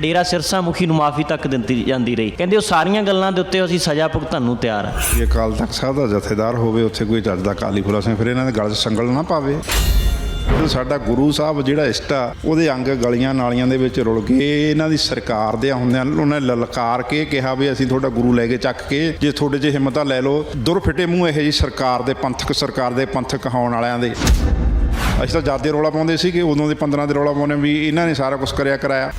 ਡੇਰਾ ਸਿਰਸਾ ਮੁਖੀ ਨੂੰ ਮਾਫੀ ਤੱਕ ਦਿੱਤੀ ਜਾਂਦੀ ਰਹੀ। ਕਹਿੰਦੇ ਉਹ ਸਾਰੀਆਂ ਗੱਲਾਂ ਦੇ ਉੱਤੇ ਅਸੀਂ ਸਜ਼ਾ ਭੁਗਤਣ ਨੂੰ ਤਿਆਰ ਹਾਂ। ਜੇ ਅਕਾਲ ਤਖਤ ਸਾਹਿਬ ਦਾ ਜਥੇਦਾਰ ਹੋਵੇ, ਉੱਥੇ ਕੋਈ ਜੱਜ ਦਾ ਕਾਲੀ ਫੁਲਾ ਸਿੰਘ, ਫਿਰ ਇਹਨਾਂ ਦੇ ਗਲ 'ਚ ਸੰਗਲ ਨਾ ਪਾਵੇ। ਸਾਡਾ ਗੁਰੂ ਸਾਹਿਬ ਜਿਹੜਾ ਇਸ਼ਟਾ ਉਹਦੇ ਅੰਗ ਗਲੀਆਂ ਨਾਲੀਆਂ ਦੇ ਵਿੱਚ ਰੁਲ ਗਏ ਇਹਨਾਂ ਦੀ ਸਰਕਾਰ ਦੇ ਹੁੰਦਿਆਂ ਉਹਨੇ ਲਲਕਾਰ ਕੇ ਕਿਹਾ ਵੀ ਅਸੀਂ ਤੁਹਾਡਾ ਗੁਰੂ ਲੈ ਕੇ ਚੱਕ ਕੇ, ਜੇ ਤੁਹਾਡੇ 'ਚ ਹਿੰਮਤ ਆ ਲੈ ਲਓ, ਦੁਰ ਫਿੱਟੇ ਮੂੰਹ ਇਹੋ ਜੀ ਸਰਕਾਰ ਦੇ ਪੰਥਕ, ਸਰਕਾਰ ਦੇ ਪੰਥਕ ਕਹਾਉਣ ਵਾਲਿਆਂ ਦੇ। ਅਸੀਂ ਤਾਂ ਜਾਦੇ ਰੌਲਾ ਪਾਉਂਦੇ ਸੀਗੇ ਉਦੋਂ ਦੇ 15 ਦੇ ਰੌਲਾ ਪਾਉਂਦੇ ਵੀ ਇਹਨਾਂ ਨੇ ਸਾਰਾ ਕੁਝ ਕਰਿਆ ਕਰਾਇਆ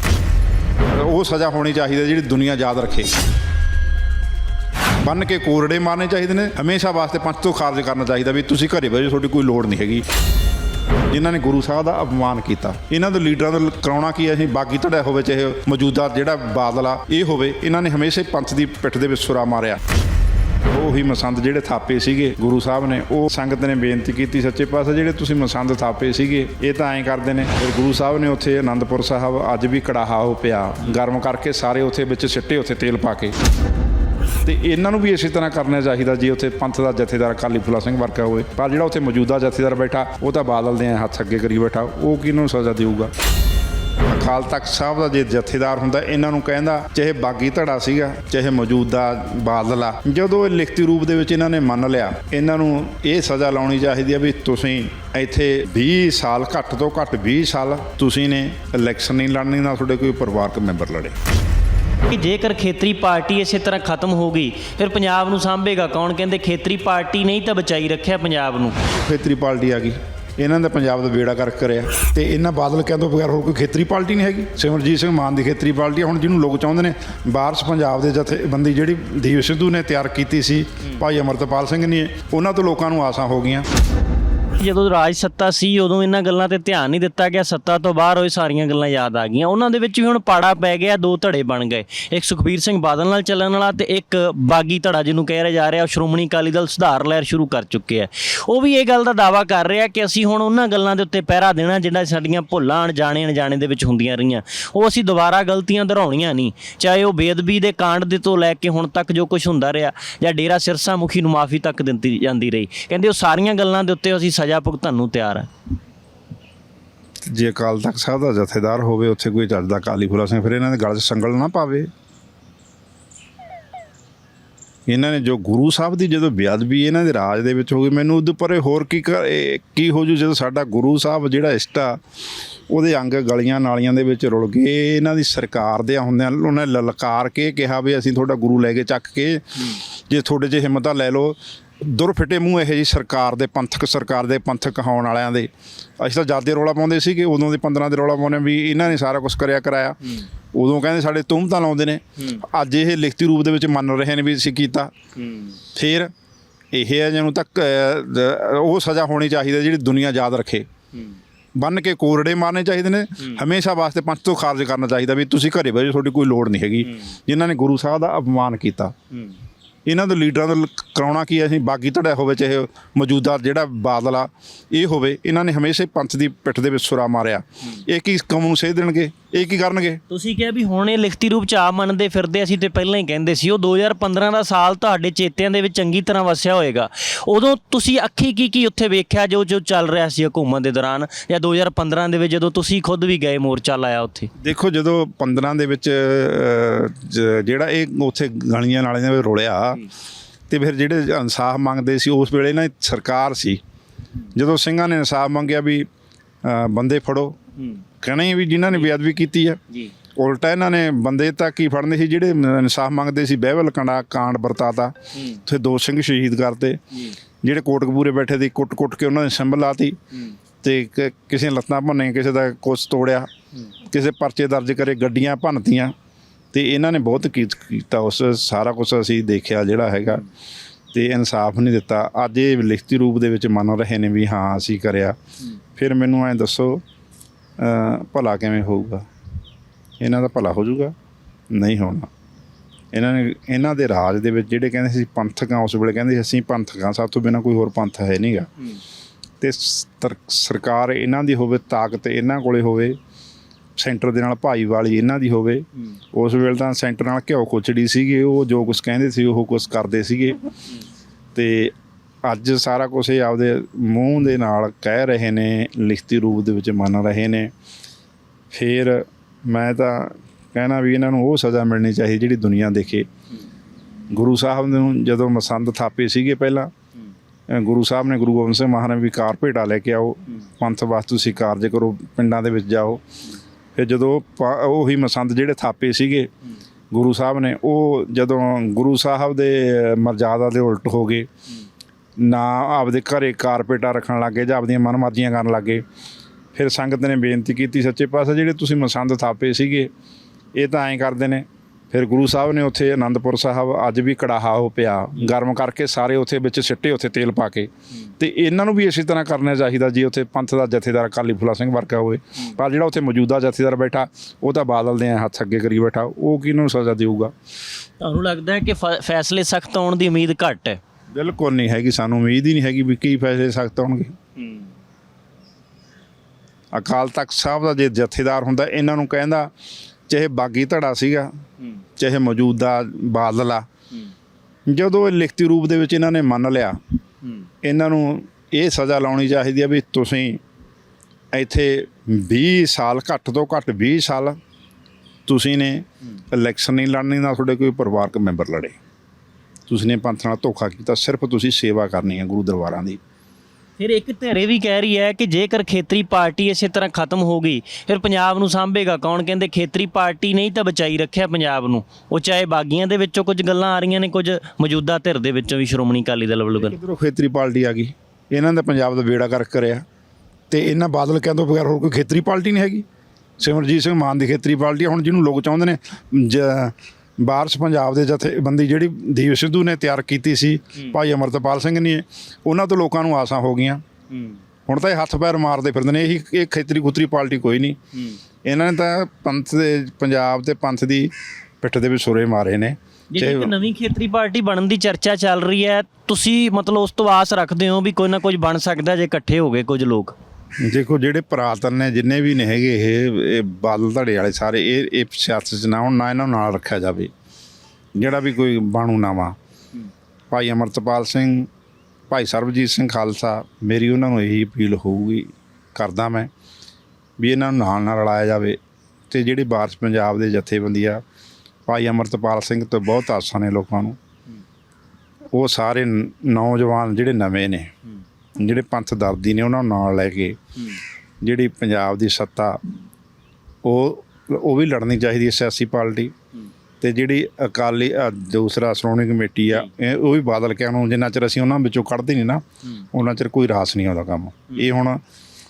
ਉਹ ਸਜ਼ਾ ਹੋਣੀ ਚਾਹੀਦੀ ਹੈ ਜਿਹੜੀ ਦੁਨੀਆ ਯਾਦ ਰੱਖੇ। ਬੰਨ ਕੇ ਕੋਰੜੇ ਮਾਰਨੇ ਚਾਹੀਦੇ ਨੇ। ਹਮੇਸ਼ਾ ਵਾਸਤੇ ਪੰਥ ਤੋਂ ਖਾਰਜ ਕਰਨਾ ਚਾਹੀਦਾ ਵੀ ਤੁਸੀਂ ਘਰੇ ਬਹਿ ਜਾਓ, ਤੁਹਾਡੀ ਕੋਈ ਲੋੜ ਨਹੀਂ ਹੈਗੀ। ਜਿਨ੍ਹਾਂ ਨੇ ਗੁਰੂ ਸਾਹਿਬ ਦਾ ਅਪਮਾਨ ਕੀਤਾ। ਇਹਨਾਂ ਦੇ ਲੀਡਰਾਂ ਦਾ ਕਰਾਉਣਾ ਕੀ ਅਸੀਂ? ਬਾਗੀ ਧੜਿਆ ਹੋਵੇ ਚਾਹੇ ਮੌਜੂਦਾ ਜਿਹੜਾ ਬਾਦਲ ਆ, ਇਹ ਹੋਵੇ, ਇਹਨਾਂ ਨੇ ਹਮੇਸ਼ਾ ਹੀ ਪੰਥ ਦੀ ਪਿੱਠ ਦੇ ਵਿੱਚ ਸੁਰਾ ਮਾਰਿਆ। ਉਹੀ ਮਸੰਦ ਜਿਹੜੇ ਥਾਪੇ ਸੀਗੇ, ਗੁਰੂ ਸਾਹਿਬ ਨੇ, ਉਹ ਸੰਗਤ ਨੇ ਬੇਨਤੀ ਕੀਤੀ ਸੱਚੇ ਪਾਤਸ਼ਾਹ ਜਿਹੜੇ ਤੁਸੀਂ ਮਸੰਦ ਥਾਪੇ ਸੀਗੇ, ਇਹ ਤਾਂ ਐਂ ਕਰਦੇ ਨੇ। ਫਿਰ ਗੁਰੂ ਸਾਹਿਬ ਨੇ ਉੱਥੇ ਆਨੰਦਪੁਰ ਸਾਹਿਬ ਅੱਜ ਵੀ ਕੜਾਹਾ ਹੋ ਪਿਆ, ਗਰਮ ਕਰਕੇ ਸਾਰੇ ਉੱਥੇ ਵਿੱਚ ਸਿੱਟੇ, ਉੱਥੇ ਤੇਲ ਪਾ ਕੇ। ਤੇ ਇਹਨਾਂ ਨੂੰ ਵੀ ਇਸੇ ਤਰ੍ਹਾਂ ਕਰਨਾ ਚਾਹੀਦਾ ਜੇ ਉੱਥੇ ਪੰਥ ਦਾ ਜਥੇਦਾਰ ਕਾਲੀ ਫੁਲਾ ਸਿੰਘ ਵਰਗਾ ਹੋਵੇ। ਪਰ ਜਿਹੜਾ ਉੱਥੇ ਮੌਜੂਦਾ ਜਥੇਦਾਰ ਬੈਠਾ, ਉਹ ਤਾਂ ਬਾਦਲ ਦੇ ਹੱਥ ਅੱਗੇ ਕਰੀ ਬੈਠਾ, ਉਹ ਕਿਹਨੂੰ ਸਜ਼ਾ ਦੇਊਗਾ? ਅਕਾਲ ਤਖਤ ਸਾਹਿਬ ਦਾ ਜੇ ਜਥੇਦਾਰ ਹੁੰਦਾ ਇਹਨਾਂ ਨੂੰ ਕਹਿੰਦਾ ਚਾਹੇ ਬਾਗੀ ਧੜਾ ਸੀਗਾ ਚਾਹੇ ਮੌਜੂਦਾ ਬਾਦਲ ਜਦੋਂ ਇਹ ਲਿਖਤੀ ਰੂਪ ਦੇ ਵਿੱਚ ਇਹਨਾਂ ਨੇ ਮੰਨ ਲਿਆ ਇਹਨਾਂ ਨੂੰ ਇਹ ਸਜ਼ਾ ਲਾਉਣੀ ਚਾਹੀਦੀ ਆ ਵੀ ਤੁਸੀਂ ਇੱਥੇ 20 ਸਾਲ ਘੱਟ ਤੋਂ ਘੱਟ 20 ਸਾਲ ਤੁਸੀਂ ਨੇ ਇਲੈਕਸ਼ਨ ਨਹੀਂ ਲੜਨੀ ਨਾ ਤੁਹਾਡੇ ਕੋਈ ਪਰਿਵਾਰਕ ਮੈਂਬਰ ਲੜੇ। ਕਿ ਜੇਕਰ ਖੇਤਰੀ ਪਾਰਟੀ ਇਸੇ ਤਰ੍ਹਾਂ ਖਤਮ ਹੋ ਗਈ ਫਿਰ ਪੰਜਾਬ ਨੂੰ ਸਾਂਭੇਗਾ ਕੌਣ? ਕਹਿੰਦੇ ਖੇਤਰੀ ਪਾਰਟੀ ਨਹੀਂ ਤਾਂ ਬਚਾਈ ਰੱਖਿਆ ਪੰਜਾਬ ਨੂੰ। ਖੇਤਰੀ ਪਾਰਟੀ ਆ ਗਈ। ਇਹਨਾਂ ਦਾ ਪੰਜਾਬ ਦਾ ਬੇੜਾ ਕਰ ਕਰਿਆ ਤੇ ਇਹਨਾਂ ਬਾਦਲ ਕਹਿਣ ਬਗੈਰ ਹੋਰ ਕੋਈ ਖੇਤਰੀ ਪਾਰਟੀ ਨਹੀਂ ਹੈਗੀ ਸਿਮਰਜੀਤ ਸਿੰਘ ਮਾਨ ਦੀ ਖੇਤਰੀ ਪਾਰਟੀ ਆ। ਹੁਣ ਜਿਹਨੂੰ ਲੋਕ ਚਾਹੁੰਦੇ ਨੇ, ਬਾਰਸ ਪੰਜਾਬ ਦੇ ਜਥੇਬੰਦੀ ਜਿਹੜੀ ਦੀਪ ਸਿੱਧੂ ਨੇ ਤਿਆਰ ਕੀਤੀ ਸੀ, ਭਾਈ ਅਮਰਤਪਾਲ ਸਿੰਘ ਨੇ, ਉਹਨਾਂ ਤੋਂ ਲੋਕਾਂ ਨੂੰ ਆਸਾਂ ਹੋ ਗਈਆਂ ਜਦੋਂ ਰਾਜ ਸੱਤਾ ਸੀ, ਉਦੋਂ ਇਹਨਾਂ ਗੱਲਾਂ ਤੇ ਧਿਆਨ ਨਹੀਂ ਦਿੱਤਾ ਗਿਆ। ਸੱਤਾ ਤੋਂ ਬਾਹਰ ਹੋਏ ਸਾਰੀਆਂ ਗੱਲਾਂ ਯਾਦ ਆ ਗਈਆਂ। ਉਹਨਾਂ ਦੇ ਵਿੱਚ ਵੀ ਹੁਣ ਪਾੜਾ ਪੈ ਗਿਆ, ਦੋ ਧੜੇ ਬਣ ਗਏ। ਇੱਕ ਸੁਖਬੀਰ ਸਿੰਘ ਬਾਦਲ ਨਾਲ ਚੱਲਣ ਵਾਲਾ ਤੇ ਇੱਕ ਬਾਗੀ ਧੜਾ, ਜਿਹਨੂੰ ਕਹਿ ਰਿਹਾ ਜਾ ਰਿਹਾ ਉਹ ਸ਼੍ਰੋਮਣੀ ਅਕਾਲੀ ਦਲ ਸੁਧਾਰ ਲਹਿਰ ਸ਼ੁਰੂ ਕਰ ਚੁੱਕੇ ਆ। ਉਹ ਵੀ ਇਹ ਗੱਲ ਦਾ ਦਾਵਾ ਕਰ ਰਿਹਾ ਕਿ ਅਸੀਂ ਹੁਣ ਉਹਨਾਂ ਗੱਲਾਂ ਦੇ ਉੱਤੇ ਪਹਿਰਾ ਦੇਣਾ, ਜਿਹੜਾ ਸਾਡੀਆਂ ਭੁੱਲਾਂ ਅਣਜਾਣੇ ਅਣਜਾਣੇ ਦੇ ਵਿੱਚ ਹੁੰਦੀਆਂ ਰਹੀਆਂ। ਉਹ ਅਸੀਂ ਦੁਬਾਰਾ ਗਲਤੀਆਂ ਦੁਹਰਾਉਣੀਆਂ ਨਹੀਂ। ਚਾਹੇ ਉਹ ਬੇਅਦਬੀ ਦੇ ਕਾਂਡ ਦੇ ਤੋਂ ਲੈ ਕੇ ਹੁਣ ਤੱਕ ਜੋ ਕੁਝ ਹੁੰਦਾ ਰਿਹਾ, ਜਾਂ ਡੇਰਾ ਸਿਰਸਾ ਮੁਖੀ ਨੂੰ ਮਾਫੀ ਤੱਕ ਦਿੱਤੀ ਜਾਂਦੀ ਰਹੀ। ਕਹਿੰਦੇ ਉਹ ਸਾਰੀਆਂ ਗੱਲਾਂ ਦੇ ਉੱਤੇ ਅਸੀਂ ਸਜ਼ਾ ਭੁਗਤਣ ਨੂੰ ਤਿਆਰ ਹਾਂ। ਜੇ ਅਕਾਲ ਤਖਤ ਸਾਹਿਬ ਦਾ ਜਥੇਦਾਰ ਹੋਵੇ ਉੱਥੇ ਕੋਈ ਚੱਜ ਦਾ ਕਾਲੀ ਫੁਲਾ ਸਿੰਘ ਫਿਰ ਇਹਨਾਂ ਦੇ ਗਲ 'ਚ ਸੰਗਲ ਨਾ ਪਾਵੇ। ਇਹਨਾਂ ਨੇ ਜੋ ਗੁਰੂ ਸਾਹਿਬ ਦੀ ਜਦੋਂ ਬੇਅਦਬੀ ਇਹਨਾਂ ਦੇ ਰਾਜ ਦੇ ਵਿੱਚ ਹੋ ਗਈ ਮੈਨੂੰ ਉਹਦੇ ਪਰੇ ਹੋਰ ਕੀ ਕੀ ਹੋ ਜੂ ਜਦੋਂ ਸਾਡਾ ਗੁਰੂ ਸਾਹਿਬ ਜਿਹੜਾ ਇਸ਼ਟਾ ਉਹਦੇ ਅੰਗ ਗਲੀਆਂ ਨਾਲੀਆਂ ਦੇ ਵਿੱਚ ਰੁਲ ਗਏ ਇਹਨਾਂ ਦੀ ਸਰਕਾਰ ਦੇ ਹੁੰਦਿਆਂ ਉਹਨੇ ਲਲਕਾਰ ਕੇ ਕਿਹਾ ਵੀ ਅਸੀਂ ਤੁਹਾਡਾ ਗੁਰੂ ਲੈ ਕੇ ਚੱਕ ਕੇ ਜੇ ਤੁਹਾਡੇ 'ਚ ਹਿੰਮਤ ਆ ਲੈ ਲਓ ਦੁਰ ਫਿੱਟੇ ਮੂੰਹ ਇਹੋ ਜੀ ਸਰਕਾਰ ਦੇ ਪੰਥਕ ਸਰਕਾਰ ਦੇ ਪੰਥਕ ਕਹਾਉਣ ਵਾਲਿਆਂ ਦੇ। ਅਸੀਂ ਤਾਂ ਜਾਦੇ ਰੌਲਾ ਪਾਉਂਦੇ ਸੀਗੇ ਉਦੋਂ ਦੇ 15 ਦੇ ਰੌਲਾ ਪਾਉਂਦੇ ਵੀ ਇਹਨਾਂ ਨੇ ਸਾਰਾ ਕੁਝ ਕਰਿਆ ਕਰਾਇਆ। ਉਦੋਂ ਕਹਿੰਦੇ ਸਾਡੇ ਤੁਹਮਤਾਂ ਲਾਉਂਦੇ ਨੇ। ਅੱਜ ਇਹ ਲਿਖਤੀ ਰੂਪ ਦੇ ਵਿੱਚ ਮੰਨ ਰਹੇ ਨੇ ਵੀ ਅਸੀਂ ਕੀਤਾ। ਫਿਰ ਇਹ ਹੈ ਜਿਹਨੂੰ ਤੱਕ ਦ- ਉਹ ਸਜ਼ਾ ਹੋਣੀ ਚਾਹੀਦੀ ਹੈ ਜਿਹੜੀ ਦੁਨੀਆ ਯਾਦ ਰੱਖੇ। ਬੰਨ ਕੇ ਕੋਰੜੇ ਮਾਰਨੇ ਚਾਹੀਦੇ ਨੇ। ਹਮੇਸ਼ਾ ਵਾਸਤੇ ਪੰਥ ਤੋਂ ਖਾਰਜ ਕਰਨਾ ਚਾਹੀਦਾ ਵੀ ਤੁਸੀਂ ਘਰੇ ਜਾਓ ਤੁਹਾਡੀ ਕੋਈ ਲੋੜ ਨਹੀਂ ਹੈਗੀ। ਜਿਨ੍ਹਾਂ ਨੇ ਗੁਰੂ ਸਾਹਿਬ ਦਾ ਅਪਮਾਨ ਕੀਤਾ। ਇਹਨਾਂ ਦੇ ਲੀਡਰਾਂ ਦਾ ਕਰਾਉਣਾ ਕੀ ਹੈ? ਅਸੀਂ ਬਾਗੀ ਧੜਾ ਹੋਵੇ ਚਾਹੇ ਮੌਜੂਦਾ ਜਿਹੜਾ ਬਾਦਲ ਆ ਇਹ ਹੋਵੇ ਇਹਨਾਂ ਨੇ ਹਮੇਸ਼ਾ ਪੰਥ ਦੀ ਪਿੱਠ ਦੇ ਵਿੱਚ ਸੁਰਾ ਮਾਰਿਆ। ਇਹ ਕੀ ਕੌਮ ਨੂੰ ਸੇਧ ਦੇਣਗੇ? ਇਹ ਕੀ ਕਰਨਗੇ? ਤੁਸੀਂ ਕਿਹਾ ਵੀ ਹੁਣ ਇਹ ਲਿਖਤੀ ਰੂਪ ਚ ਆ ਮੰਨਦੇ ਫਿਰਦੇ ਅਸੀਂ ਤੇ ਪਹਿਲਾਂ ਹੀ ਕਹਿੰਦੇ ਸੀ ਉਹ 2015 ਦਾ ਸਾਲ ਤੁਹਾਡੇ ਚੇਤਿਆਂ ਦੇ ਵਿੱਚ ਚੰਗੀ ਤਰ੍ਹਾਂ ਵਸਿਆ ਹੋਏਗਾ। ਉਦੋਂ ਤੁਸੀਂ ਅੱਖੀ ਕੀ ਕੀ ਉੱਥੇ ਵੇਖਿਆ ਜੋ ਜੋ ਚੱਲ ਰਿਹਾ ਸੀ ਹਕੂਮਤ ਦੇ ਦੌਰਾਨ? ਜਾਂ 2015 ਦੇ ਵਿੱਚ ਜਦੋਂ ਤੁਸੀਂ ਖੁਦ ਵੀ ਗਏ ਮੋਰਚਾ ਲਾਇਆ ਉੱਥੇ? ਦੇਖੋ ਜਦੋਂ 15 ਦੇ ਵਿੱਚ ਜਿਹੜਾ ਇਹ ਉੱਥੇ ਗਲੀਆਂ ਨਾਲੇ ਦੇ ਵਿੱਚ ਰੋਲਿਆ ਤੇ ਫਿਰ ਜਿਹੜੇ ਇਨਸਾਫ ਮੰਗਦੇ ਸੀ ਉਸ ਵੇਲੇ ਨਾ ਸਰਕਾਰ ਸੀ। ਜਦੋਂ ਸਿੰਘਾਂ ਨੇ ਇਨਸਾਫ ਮੰਗਿਆ ਵੀ ਬੰਦੇ ਫੜੋ। ਕਹਿਣਾ ਹੀ ਵੀ ਜਿਨ੍ਹਾਂ ਨੇ ਬੇਅਦਬੀ ਕੀਤੀ ਆ। ਜੀ। ਉਲਟਾ ਇਹਨਾਂ ਨੇ ਬੰਦੇ ਤੱਕ ਹੀ ਫੜਨੇ ਸੀ ਜਿਹੜੇ ਇਨਸਾਫ ਮੰਗਦੇ ਸੀ ਬਹਿਬਲ ਕੰਡਾ ਕਾਂਡ ਵਰਤਾਤਾ। ਉੱਥੇ ਦੋ ਸਿੰਘ ਸ਼ਹੀਦ ਕਰਤੇ ਜਿਹੜੇ ਕੋਟਕਪੂਰੇ ਬੈਠੇ ਸੀ ਕੁੱਟ-ਕੁੱਟ ਕੇ ਉਹਨਾਂ ਨੇ ਸਿੰਬਲ ਲਾਤੀ। ਤੇ ਕ- ਕਿਸੇ ਲੱਤਾਂ ਭੰਨੇ ਕਿਸੇ ਦਾ ਕੁਛ ਤੋੜਿਆ। ਕਿਸੇ ਪਰਚੇ ਦਰਜ ਕਰੇ ਗੱਡੀਆਂ ਭੰਨਤੀਆਂ। ਤੇ ਇਹਨਾਂ ਨੇ ਬਹੁਤ ਕੀਤਾ ਉਸ ਸਾਰਾ ਕੁਝ ਅਸੀਂ ਦੇਖਿਆ ਜਿਹੜਾ ਹੈਗਾ ਤੇ ਇਨਸਾਫ ਨਹੀਂ ਦਿੱਤਾ। ਅੱਜ ਇਹ ਲਿਖਤੀ ਰੂਪ ਦੇ ਵਿੱਚ ਮੰਨ ਰਹੇ ਨੇ ਵੀ ਹਾਂ ਅਸੀਂ ਕਰਿਆ। ਫਿਰ ਮੈਨੂੰ ਐਂ ਦੱਸੋ ਭਲਾ ਕਿਵੇਂ ਹੋਊਗਾ? ਇਹਨਾਂ ਦਾ ਭਲਾ ਹੋ ਜਾਊਗਾ? ਨਹੀਂ ਹੋਣਾ। ਇਹਨਾਂ ਨੇ ਇਹਨਾਂ ਦੇ ਰਾਜ ਦੇ ਵਿੱਚ ਜਿਹੜੇ ਕਹਿੰਦੇ ਸੀ ਪੰਥਕ ਉਸ ਵੇਲੇ ਕਹਿੰਦੇ ਸੀ ਅਸੀਂ ਪੰਥਕ ਸਭ ਤੋਂ ਬਿਨਾਂ ਕੋਈ ਹੋਰ ਪੰਥ ਹੈ ਨਹੀਂਗਾ ਤੇ ਸਰ- ਸਰਕਾਰ ਇਹਨਾਂ ਦੀ ਹੋਵੇ ਤਾਕਤ ਇਹਨਾਂ ਕੋਲੇ ਹੋਵੇ ਸੈਂਟਰ ਦੇ ਨਾਲ ਭਾਈਵਾਲੀ ਇਹਨਾਂ ਦੀ ਹੋਵੇ ਉਸ ਵੇਲੇ ਤਾਂ ਸੈਂਟਰ ਨਾਲ ਘਿਓ ਖੁਚੜੀ ਸੀਗੇ ਉਹ ਜੋ ਕੁਝ ਕਹਿੰਦੇ ਸੀ ਉਹ ਕੁਝ ਕਰਦੇ ਸੀਗੇ। ਤੇ ਅੱਜ ਸਾਰਾ ਕੁਝ ਇਹ ਆਪਦੇ ਮੂੰਹ ਦੇ ਨਾਲ ਕਹਿ ਰਹੇ ਨੇ ਲਿਖਤੀ ਰੂਪ ਦੇ ਵਿੱਚ ਮੰਨ ਰਹੇ ਨੇ। ਫਿਰ ਮੈਂ ਤਾਂ ਕਹਿਣਾ ਵੀ ਇਹਨਾਂ ਨੂੰ ਉਹ ਸਜ਼ਾ ਮਿਲਣੀ ਚਾਹੀਦੀ ਜਿਹੜੀ ਦੁਨੀਆ ਦੇਖੇ। ਗੁਰੂ ਸਾਹਿਬ ਨੂੰ ਜਦੋਂ ਮਸੰਦ ਥਾਪੇ ਸੀਗੇ ਪਹਿਲਾਂ ਗੁਰੂ ਸਾਹਿਬ ਨੇ ਗੁਰੂ ਗੋਬਿੰਦ ਸਿੰਘ ਮਹਾਰਾਜ ਵੀ ਕਾਰ ਭੇਟਾ ਲੈ ਕੇ ਆਓ। ਪੰਥ ਵਾਸਤੇ ਤੁਸੀਂ ਕਾਰਜ ਕਰੋ ਪਿੰਡਾਂ ਦੇ ਵਿੱਚ ਜਾਓ। ਫਿਰ ਜਦੋਂ ਪਾ- ਉਹੀ ਮਸੰਦ ਜਿਹੜੇ ਥਾਪੇ ਸੀਗੇ ਗੁਰੂ ਸਾਹਿਬ ਨੇ, ਉਹ ਜਦੋਂ ਗੁਰੂ ਸਾਹਿਬ ਦੇ ਮਰਜ਼ਾਦਾ ਦੇ ਉਲਟ ਹੋ ਗਏ, ਨਾ ਆਪਦੇ ਘਰੇ ਕਾਰਪੇਟਾ ਰੱਖਣ ਲੱਗੇ ਜਾਂ ਆਪਦੀਆਂ ਮਨਮਰਜ਼ੀਆਂ ਕਰਨ ਲੱਗੇ ਫਿਰ ਸੰਗਤ ਨੇ ਬੇਨਤੀ ਕੀਤੀ, ਸੱਚੇ ਪਾਤਸ਼ਾਹ, ਜਿਹੜੇ ਤੁਸੀਂ ਮਸੰਦ ਥਾਪੇ ਸੀਗੇ, ਇਹ ਤਾਂ ਐਂ ਕਰਦੇ ਨੇ ਫਿਰ ਗੁਰੂ ਸਾਹਿਬ ਨੇ ਉੱਥੇ ਆਨੰਦਪੁਰ ਸਾਹਿਬ ਅੱਜ ਵੀ ਕੜਾਹਾ ਹੋ ਪਿਆ ਗਰਮ ਕਰਕੇ ਸਾਰੇ ਉੱਥੇ ਵਿੱਚ ਸਿੱਟੇ ਉੱਥੇ ਤੇਲ ਪਾ ਕੇ। ਤੇ ਇਹਨਾਂ ਨੂੰ ਵੀ ਇਸੇ ਤਰ੍ਹਾਂ ਕਰਨਾ ਚਾਹੀਦਾ ਜੀ ਉੱਥੇ ਪੰਥ ਦਾ ਜਥੇਦਾਰ ਕਾਲੀ ਫੁੱਲਾ ਸਿੰਘ ਵਰਗਾ ਹੋਵੇ। ਪਰ ਜਿਹੜਾ ਉੱਥੇ ਮੌਜੂਦਾ ਜਥੇਦਾਰ ਬੈਠਾ ਉਹ ਤਾਂ ਬਾਦਲ ਦੇ ਹੱਥ ਅੱਗੇ ਕਰੀ ਬੈਠਾ ਉਹ ਕਿਹਨੂੰ ਸਜ਼ਾ ਦੇਊਗਾ? ਤੁਹਾਨੂੰ ਲੱਗਦਾ ਹੈ ਕਿ ਫੈਸਲੇ ਸਖਤ ਆਉਣ ਦੀ ਉਮੀਦ ਘੱਟ ਹੈ? ਬਿਲਕੁਲ ਨਹੀਂ ਹੈਗੀ ਸਾਨੂੰ ਉਮੀਦ ਹੀ ਨਹੀਂ ਹੈਗੀ ਵੀ ਕੀ ਫੈਸਲੇ ਸਖਤ ਹੋਣਗੇ ਅਕਾਲ ਤਖਤ ਸਾਹਿਬ ਦਾ ਜੇ ਜਥੇਦਾਰ ਹੁੰਦਾ ਇਹਨਾਂ ਨੂੰ ਕਹਿੰਦਾ ਚਾਹੇ ਬਾਗੀ ਧੜਾ ਸੀਗਾ ਚਾਹੇ ਮੌਜੂਦਾ ਬਾਦਲ। ਆ ਜਦੋਂ ਇਹ ਲਿਖਤੀ ਰੂਪ ਦੇ ਵਿੱਚ ਇਹਨਾਂ ਨੇ ਮੰਨ ਲਿਆ ਇਹਨਾਂ ਨੂੰ ਇਹ ਸਜ਼ਾ ਲਾਉਣੀ ਚਾਹੀਦੀ ਆ ਵੀ ਤੁਸੀਂ ਇੱਥੇ 20 ਸਾਲ ਘੱਟ ਤੋਂ ਘੱਟ 20 ਸਾਲ ਤੁਸੀਂ ਨੇ ਇਲੈਕਸ਼ਨ ਨਹੀਂ ਲੜਨੀ ਨਾ ਤੁਹਾਡੇ ਕੋਈ ਪਰਿਵਾਰਕ ਮੈਂਬਰ ਲੜੇ। ਤੁਸੀਂ ਨੇ ਪੰਥ ਨਾਲ ਧੋਖਾ ਕੀਤਾ ਸਿਰਫ ਤੁਸੀਂ ਸੇਵਾ ਕਰਨੀ ਹੈ ਗੁਰੂ ਦਰਬਾਰਾਂ ਦੀ। ਫਿਰ ਇੱਕ ਧਿਰੇ ਵੀ ਕਹਿ ਰਹੀ ਹੈ ਕਿ ਜੇਕਰ ਖੇਤਰੀ ਪਾਰਟੀ ਇਸੇ ਤਰ੍ਹਾਂ ਖਤਮ ਹੋ ਗਈ, ਫਿਰ ਪੰਜਾਬ ਨੂੰ ਸਾਂਭੇਗਾ ਕੌਣ? ਕਹਿੰਦੇ ਖੇਤਰੀ ਪਾਰਟੀ ਨਹੀਂ ਤਾਂ ਬਚਾਈ ਰੱਖਿਆ ਪੰਜਾਬ ਨੂੰ। ਉਹ ਚਾਹੇ ਬਾਗੀਆਂ ਦੇ ਵਿੱਚੋਂ ਕੁਝ ਗੱਲਾਂ ਆ ਰਹੀਆਂ ਨੇ, ਕੁਝ ਮੌਜੂਦਾ ਧਿਰ ਦੇ ਵਿੱਚੋਂ ਵੀ, ਸ਼੍ਰੋਮਣੀ ਅਕਾਲੀ ਦਲ ਵੱਲੋਂ ਗੱਲ। ਕਿਧਰੋਂ ਖੇਤਰੀ ਪਾਰਟੀ ਆ ਗਈ? ਇਹਨਾਂ ਦਾ ਪੰਜਾਬ ਦਾ ਬੇੜਾ ਕਰਕ ਕਰਿਆ। ਤੇ ਇਹਨਾਂ ਬਾਦਲ ਕਹਿਣ ਬਗੈਰ ਹੋਰ ਕੋਈ ਖੇਤਰੀ ਪਾਰਟੀ ਨਹੀਂ ਹੈਗੀ। ਸਿਮਰਜੀਤ ਸਿੰਘ ਮਾਨ ਦੀ ਖੇਤਰੀ ਪਾਰਟੀ ਹੁਣ ਜਿਹਨੂੰ ਲੋਕ ਚਾਹੁੰਦੇ ਨੇ ਬਾਰਸ ਪੰਜਾਬ ਦੇ ਜਥੇਬੰਦੀ ਜਿਹੜੀ ਦੀਪ ਸਿੱਧੂ ਨੇ ਤਿਆਰ ਕੀਤੀ ਸੀ ਭਾਈ ਅਮਰਤਪਾਲ ਸਿੰਘ ਨੇ ਉਹਨਾਂ ਤੋਂ ਲੋਕਾਂ ਨੂੰ ਆਸਾਂ ਹੋ ਗਈਆਂ। ਹੁਣ ਤਾਂ ਇਹ ਹੱਥ ਪੈਰ ਮਾਰਦੇ ਫਿਰਦੇ ਨੇ ਇਹੀ ਇਹ ਖੇਤਰੀ ਖੁਤਰੀ ਪਾਰਟੀ ਕੋਈ ਨਹੀਂ। ਇਹਨਾਂ ਨੇ ਤਾਂ ਪੰਥ ਦੇ ਪੰਜਾਬ ਤੇ ਪੰਥ ਦੀ ਪਿੱਠ ਦੇ ਵਿੱਚ ਸੁਰੇ ਮਾਰੇ ਨੇ। ਜੇ ਇੱਕ ਨਵੀਂ ਖੇਤਰੀ ਪਾਰਟੀ ਬਣਨ ਦੀ ਚਰਚਾ ਚੱਲ ਰਹੀ ਹੈ ਤੁਸੀਂ ਮਤਲਬ ਉਸ ਤੋਂ ਆਸ ਰੱਖਦੇ ਹੋ ਵੀ ਕੋਈ ਨਾ ਕੁਝ ਬਣ ਸਕਦਾ ਜੇ ਇਕੱਠੇ ਹੋ ਗਏ ਕੁਝ ਲੋਕ? ਦੇਖੋ, ਜਿਹੜੇ ਪ੍ਰਾਤਨ ਨੇ, ਜਿੰਨੇ ਵੀ ਨੇ ਹੈਗੇ, ਇਹ ਇਹ ਬਾਦਲ ਧੜੇ ਵਾਲੇ ਸਾਰੇ, ਇਹ ਇਹ ਸਿਆਸਤ 'ਚ ਨਾ ਹੁਣ, ਨਾ ਇਹਨਾਂ ਨੂੰ ਨਾਲ ਰੱਖਿਆ ਜਾਵੇ। ਜਿਹੜਾ ਵੀ ਕੋਈ ਬਾਣੂ ਨਾਵਾ। ਭਾਈ ਅਮਰਤਪਾਲ ਸਿੰਘ, ਭਾਈ ਸਰਬਜੀਤ ਸਿੰਘ ਖਾਲਸਾ, ਮੇਰੀ ਉਹਨਾਂ ਨੂੰ ਇਹੀ ਅਪੀਲ ਹੋਊਗੀ, ਕਰਦਾ ਮੈਂ, ਵੀ ਇਹਨਾਂ ਨੂੰ ਨਾਲ ਨਾਲ ਰਲਾਇਆ ਜਾਵੇ। ਤੇ ਜਿਹੜੇ ਬਾਰਸ ਪੰਜਾਬ ਦੇ ਜਥੇਬੰਦੀ ਆ, ਭਾਈ ਅਮਰਤਪਾਲ ਸਿੰਘ ਤੋਂ ਬਹੁਤ ਆਸਾਂ ਨੇ ਲੋਕਾਂ ਨੂੰ। ਉਹ ਸਾਰੇ ਨੌਜਵਾਨ ਜਿਹੜੇ ਨਵੇਂ ਨੇ ਜਿਹੜੇ ਪੰਥ ਦਰਦੀ ਨੇ ਉਹਨਾਂ ਨੂੰ ਨਾਲ ਲੈ ਕੇ ਜਿਹੜੀ ਪੰਜਾਬ ਦੀ ਸੱਤਾ ਉਹ ਉਹ ਵੀ ਲੜਨੀ ਚਾਹੀਦੀ ਹੈ ਸਿਆਸੀ ਪਾਰਟੀ। ਤੇ ਜਿਹੜੀ ਅਕਾਲੀ ਦੂਸਰਾ ਸ਼੍ਰੋਮਣੀ ਕਮੇਟੀ ਆ ਉਹ ਵੀ ਬਾਦਲ ਕਿਆਂ ਨੂੰ ਜਿੰਨਾ ਚਿਰ ਅਸੀਂ ਉਹਨਾਂ ਵਿੱਚੋਂ ਕੱਢਦੇ ਨਹੀਂ ਨਾ ਉਹਨਾਂ ਚਿਰ ਕੋਈ ਰਾਸ ਨਹੀਂ ਆਉਂਦਾ ਕੰਮ। ਇਹ ਹੁਣ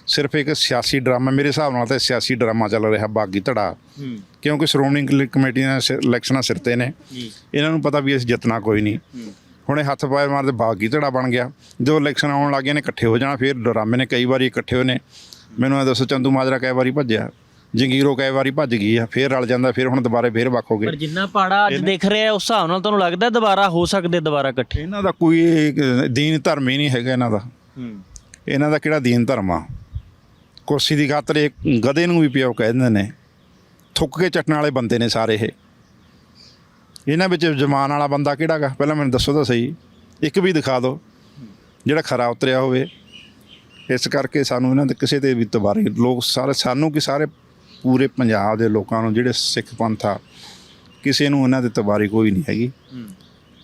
ਸਿਰਫ ਇੱਕ ਸਿਆਸੀ ਡਰਾਮਾ ਮੇਰੇ ਹਿਸਾਬ ਨਾਲ ਤਾਂ ਸਿਆਸੀ ਡਰਾਮਾ ਚੱਲ ਰਿਹਾ ਬਾਗੀ ਧੜਾ। ਕਿਉਂਕਿ ਸ਼੍ਰੋਮਣੀ ਕਮੇਟੀ ਦੇ ਸਿ- ਇਲੈਕਸ਼ਨਾਂ ਸਿਰ ਤੇ ਨੇ। ਇਹਨਾਂ ਨੂੰ ਪਤਾ ਵੀ ਅਸੀਂ ਜਿੱਤਣਾ ਕੋਈ ਨਹੀਂ। ਹੁਣ ਇਹ ਹੱਥ ਪਾਏ ਮਾਰਦੇ ਬਾਗੀ ਧੜਾ ਬਣ ਗਿਆ। ਜੋ ਇਲੈਕਸ਼ਨ ਆਉਣ ਲੱਗੇ ਨੇ ਇਕੱਠੇ ਹੋ ਜਾਣਾ ਫਿਰ ਡਰਾਮੇ ਨੇ ਕਈ ਵਾਰੀ ਇਕੱਠੇ ਹੋਏ ਨੇ। ਮੈਨੂੰ ਇਹ ਦੱਸੋ ਚੰਦੂ ਮਾਜਰਾ ਕਈ ਵਾਰੀ ਭੱਜਿਆ? ਜੰਗੀਰੋ ਕਈ ਵਾਰੀ ਭੱਜ ਗਈ ਆ ਫਿਰ ਰਲ ਜਾਂਦਾ ਫਿਰ ਹੁਣ ਦੁਬਾਰੇ ਫਿਰ ਵੱਖ ਹੋ ਪਰ ਗਏ ਜਿੰਨਾ ਪਾੜਾ ਅੱਜ ਦੇਖ ਰਿਹਾ ਉਸ ਹਿਸਾਬ ਨਾਲ ਤੁਹਾਨੂੰ ਲੱਗਦਾ ਦੁਬਾਰਾ ਹੋ ਸਕਦੇ ਦੁਬਾਰਾ ਇਕੱਠੇ? ਇਹਨਾਂ ਦਾ ਕੋਈ ਦੀਨ ਧਰਮ ਹੀ ਨਹੀਂ ਹੈਗਾ ਇਹਨਾਂ ਦਾ। ਇਹਨਾਂ ਦਾ ਕਿਹੜਾ ਦੀਨ ਧਰਮ ਆ? ਕੁਰਸੀ ਦੀ ਖਾਤਰ ਇੱਕ ਗਧੇ ਨੂੰ ਵੀ ਪਿਓ ਕਹਿ ਦਿੰਦੇ ਨੇ। ਥੁੱਕ ਕੇ ਚੱਟਣ ਵਾਲੇ ਬੰਦੇ ਨੇ ਸਾਰੇ ਇਹ। ਇਹਨਾਂ ਵਿੱਚ ਜਮਾਨ ਵਾਲਾ ਬੰਦਾ ਕਿਹੜਾਗਾ ਪਹਿਲਾਂ ਮੈਨੂੰ ਦੱਸੋ ਤਾਂ ਸਹੀ। ਇੱਕ ਵੀ ਦਿਖਾ ਦਿਓ, ਜਿਹੜਾ ਖਰਾ ਉਤਰਿਆ ਹੋਵੇ। ਇਸ ਕਰਕੇ ਸਾਨੂੰ ਇਹਨਾਂ ਦੇ ਕਿਸੇ ਤੇ ਵੀ ਤਬਾਰੇ ਲੋਕ ਸਾਰੇ, ਸਾਨੂੰ ਕਿ ਸਾਰੇ ਪੂਰੇ ਪੰਜਾਬ ਦੇ ਲੋਕਾਂ ਨੂੰ, ਜਿਹੜੇ ਸਿੱਖ ਪੰਥ ਆ, ਕਿਸੇ ਨੂੰ ਇਹਨਾਂ ਦੇ ਤਬਾਰੀ ਕੋਈ ਨਹੀਂ ਹੈਗੀ।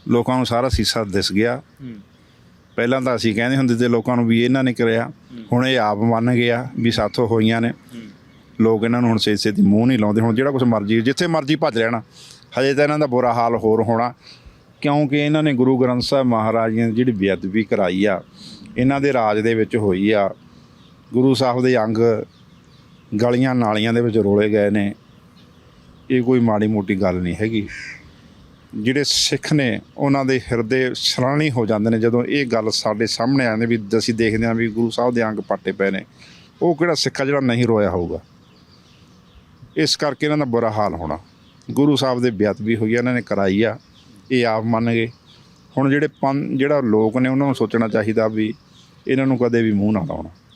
ਲੋਕਾਂ ਨੂੰ ਸਾਰਾ ਸੀਸਾ ਦਿਸ ਗਿਆ। ਪਹਿਲਾਂ ਤਾਂ ਅਸੀਂ ਕਹਿੰਦੇ ਹੁੰਦੇ ਤੇ ਲੋਕਾਂ ਨੂੰ ਵੀ ਇਹਨਾਂ ਨੇ ਕਰਿਆ। ਹੁਣ ਇਹ ਆਪ ਮੰਨ ਗਿਆ ਵੀ ਸਾਥੋਂ ਹੋਈਆਂ ਨੇ। ਲੋਕ ਇਹਨਾਂ ਨੂੰ ਹੁਣ ਛੇ ਛੇ ਦੀ ਮੂੰਹ ਨਹੀਂ ਲਾਉਂਦੇ। ਹੁਣ ਜਿਹੜਾ ਕੁਝ ਮਰਜ਼ੀ, ਜਿੱਥੇ ਮਰਜ਼ੀ ਭੱਜ ਲੈਣਾ ਹਜੇ ਤਾਂ ਇਹਨਾਂ ਦਾ ਬੁਰਾ ਹਾਲ ਹੋਰ ਹੋਣਾ, ਕਿਉਂਕਿ ਇਹਨਾਂ ਨੇ ਗੁਰੂ ਗ੍ਰੰਥ ਸਾਹਿਬ ਮਹਾਰਾਜ ਜੀ ਦੀ ਜਿਹੜੀ ਬੇਅਦਬੀ ਕਰਾਈ ਆ, ਇਹਨਾਂ ਦੇ ਰਾਜ ਦੇ ਵਿੱਚ ਹੋਈ ਆ, ਗੁਰੂ ਸਾਹਿਬ ਦੇ ਅੰਗ ਗਲੀਆਂ ਨਾਲੀਆਂ ਦੇ ਵਿੱਚ ਰੋਲੇ ਗਏ ਨੇ, ਇਹ ਕੋਈ ਮਾੜੀ ਮੋਟੀ ਗੱਲ ਨਹੀਂ ਹੈਗੀ। ਜਿਹੜੇ ਸਿੱਖ ਨੇ, ਉਹਨਾਂ ਦੇ ਹਿਰਦੇ ਸ਼ਰਾਣੀ ਹੋ ਜਾਂਦੇ ਨੇ, ਜਦੋਂ ਇਹ ਗੱਲ ਸਾਡੇ ਸਾਹਮਣੇ ਆਉਂਦੀ ਵੀ ਅਸੀਂ ਦੇਖਦੇ ਹਾਂ ਵੀ ਗੁਰੂ ਸਾਹਿਬ ਦੇ ਅੰਗ ਪਾਟੇ ਪਏ ਨੇ, ਉਹ ਕਿਹੜਾ ਸਿੱਖਾ ਜਿਹੜਾ ਨਹੀਂ ਰੋਇਆ ਹੋਊਗਾ। ਇਸ ਕਰਕੇ ਇਹਨਾਂ ਦਾ ਬੁਰਾ ਹਾਲ ਹੋਣਾ। ਗੁਰੂ ਸਾਹਿਬ ਦੇ ਬੇਅਦਬੀ ਹੋਈ ਆ, ਇਹਨਾਂ ਨੇ ਕਰਾਈ ਆ, ਇਹ ਆਪ ਮੰਨ ਗਏ। ਹੁਣ ਜਿਹੜੇ ਪੰਨ ਜਿਹੜਾ ਲੋਕ ਨੇ ਉਹਨਾਂ ਨੂੰ ਸੋਚਣਾ ਚਾਹੀਦਾ ਵੀ ਇਹਨਾਂ ਨੂੰ ਕਦੇ ਵੀ ਮੂੰਹ ਨਾ ਲਾਉਣਾ।